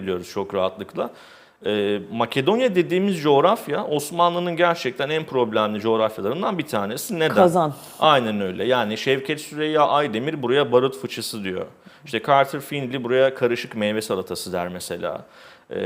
biliyoruz çok rahatlıkla. Ee, Makedonya dediğimiz coğrafya Osmanlı'nın gerçekten en problemli coğrafyalarından bir tanesi. Neden? Kazan. Aynen öyle. Yani Şevket Süreyya Aydemir buraya barut fıçısı diyor. İşte Carter Findlay buraya karışık meyve salatası der mesela. Ee,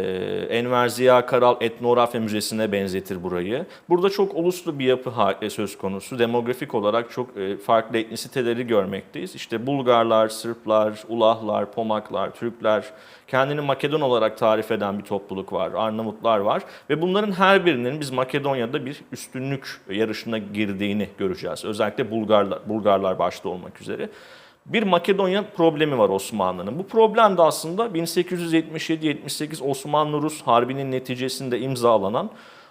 Enver Ziya Karal Etnografya Müzesi'ne benzetir burayı. Burada çok uluslu bir yapı e, söz konusu. Demografik olarak çok e, farklı etnisiteleri görmekteyiz. İşte Bulgarlar, Sırplar, Ulahlar, Pomaklar, Türkler, kendini Makedon olarak tarif eden bir topluluk var. Arnavutlar var ve bunların her birinin biz Makedonya'da bir üstünlük yarışına girdiğini göreceğiz. Özellikle Bulgarlar, Bulgarlar başta olmak üzere. Bir Makedonya problemi var Osmanlı'nın. Bu problem de aslında 1877-78 Osmanlı-Rus Harbi'nin neticesinde imzalanan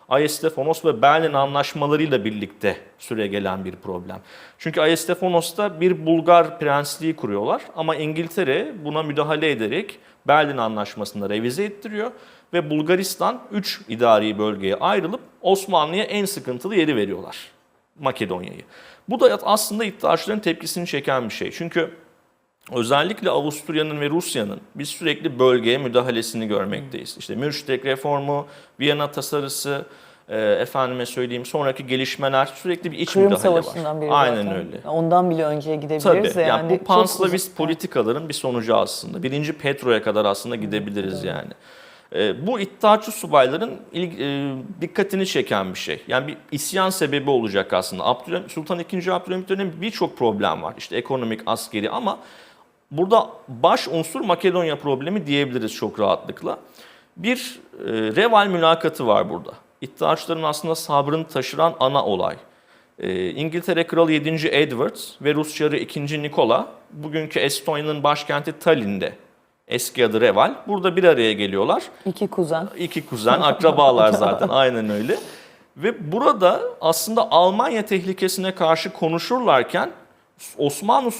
Ayestefanos ve Berlin anlaşmalarıyla birlikte süre gelen bir problem. Çünkü Ayestefanos'ta bir Bulgar prensliği kuruyorlar ama İngiltere buna müdahale ederek Berlin anlaşmasını revize ettiriyor ve Bulgaristan 3 idari bölgeye ayrılıp Osmanlı'ya en sıkıntılı yeri veriyorlar. Makedonya'yı. Bu da aslında iddiaçıların tepkisini çeken bir şey. Çünkü özellikle Avusturya'nın ve Rusya'nın biz sürekli bölgeye müdahalesini görmekteyiz. İşte Mürştek reformu, Viyana tasarısı, e, efendime söyleyeyim sonraki gelişmeler sürekli bir iç Kırım müdahale var. Savaşı'ndan beri Aynen zaten. öyle. Ondan bile önceye Tabii. gidebiliriz. Yani, Yani, bu panslavist uzun- politikaların bir sonucu aslında. Birinci Petro'ya kadar aslında gidebiliriz yani. E, bu iddiaçı subayların e, dikkatini çeken bir şey. Yani bir isyan sebebi olacak aslında. Abdülhamit, Sultan II. Abdülhamit dönemi birçok problem var. İşte ekonomik, askeri ama burada baş unsur Makedonya problemi diyebiliriz çok rahatlıkla. Bir e, Reval mülakatı var burada. İddiaçların aslında sabrını taşıran ana olay. Ee, İngiltere Kralı 7. Edward ve Rus Çarı 2. Nikola bugünkü Estonya'nın başkenti Tallinn'de eski adı Reval. Burada bir araya geliyorlar. İki kuzen. İki kuzen, akrabalar zaten aynen öyle. Ve burada aslında Almanya tehlikesine karşı konuşurlarken Osmanlı